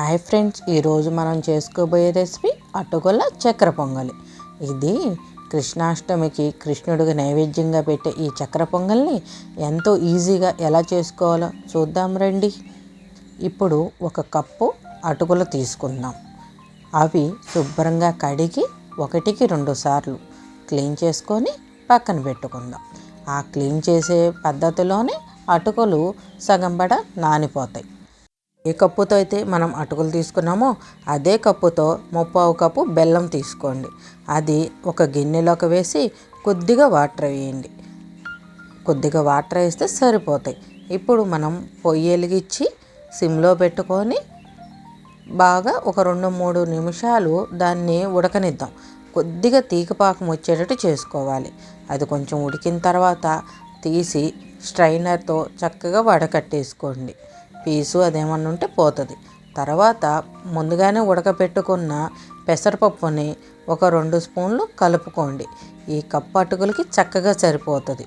Hi friends ఈరోజు మనం చేసుకోబోయే రెసిపీ అటుకుల చక్కెర పొంగలి. ఇది కృష్ణాష్టమికి కృష్ణుడికి నైవేద్యంగా పెట్టే ఈ చక్కెర పొంగల్ని ఎంతో ఈజీగా ఎలా చేసుకోవాలో చూద్దాం రండి. ఇప్పుడు ఒక కప్పు అటుకులు తీసుకుందాం. అవి శుభ్రంగా కడిగి ఒకటికి రెండు సార్లు క్లీన్ చేసుకొని పక్కన పెట్టుకుందాం. ఆ క్లీన్ చేసే పద్ధతిలోనే అటుకులు సగంబడ నానిపోతాయి. ఏ కప్పుతో అయితే మనం అటుకులు తీసుకున్నామో అదే కప్పుతో ముప్పావు కప్పు బెల్లం తీసుకోండి. అది ఒక గిన్నెలోకి వేసి కొద్దిగా వాటర్ వేయండి. కొద్దిగా వాటర్ వేస్తే సరిపోతాయి. ఇప్పుడు మనం పొయ్యి వెలిగించి సిమ్లో పెట్టుకొని బాగా ఒక రెండు మూడు నిమిషాలు దాన్ని ఉడకనిద్దాం. కొద్దిగా తీగపాకం వచ్చేటట్టు చేసుకోవాలి. అది కొంచెం ఉడికిన తర్వాత తీసి స్ట్రైనర్తో చక్కగా వడకట్టేసుకోండి. పీసు అదేమన్నా ఉంటే పోతుంది. తర్వాత ముందుగానే ఉడకపెట్టుకున్న పెసరపప్పుని ఒక రెండు స్పూన్లు కలుపుకోండి. ఈ కప్పు అటుకులకి చక్కగా సరిపోతుంది.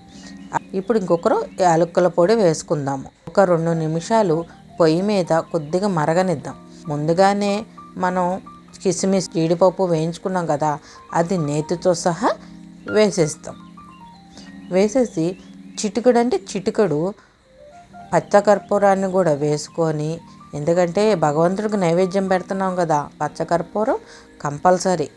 ఇప్పుడు ఇంకొకరు యాలకుల పొడి వేసుకుందాము. ఒక రెండు నిమిషాలు పొయ్యి మీద కొద్దిగా మరగనిద్దాం. ముందుగానే మనం కిస్మిస్ జీడిపప్పు వేయించుకున్నాం కదా అది నేతితో సహా వేసేస్తాం. వేసేసి చిటికడు అంటే చిటికడు పచ్చకర్పూరాన్ని కూడా వేసుకొని ఎందుకంటే భగవంతుడికి నైవేద్యం పెడుతున్నాం కదా పచ్చకర్పూరం కంపల్సరీ.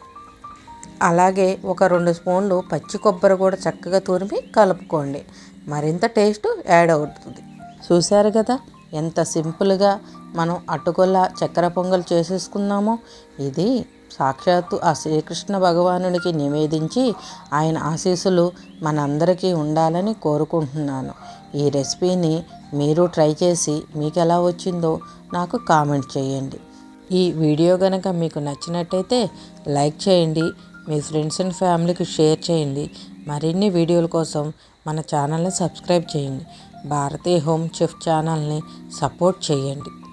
అలాగే ఒక రెండు స్పూన్లు పచ్చి కొబ్బరి కూడా చక్కగా తురిమి కలుపుకోండి. మరింత టేస్ట్ యాడ్ అవుతుంది. చూశారు కదా ఎంత సింపుల్గా మనం అటుకొల్ల చక్కెర పొంగల్ చేసేసుకున్నామో. ఇది సాక్షాత్తు ఆ శ్రీకృష్ణ భగవానుడికి నివేదించి ఆయన ఆశీస్సులు మనందరికీ ఉండాలని కోరుకుంటున్నాను. ఈ రెసిపీని మీరు ట్రై చేసి మీకు ఎలా వచ్చిందో నాకు కామెంట్ చేయండి. ఈ వీడియో కనుక మీకు నచ్చినట్టయితే లైక్ చేయండి మీ ఫ్రెండ్స్ అండ్ ఫ్యామిలీకి షేర్ చేయండి మరిన్ని వీడియోల కోసం మన ఛానల్ని సబ్స్క్రైబ్ చేయండి భారతీయ హోమ్ చెఫ్ ఛానల్ని సపోర్ట్ చేయండి.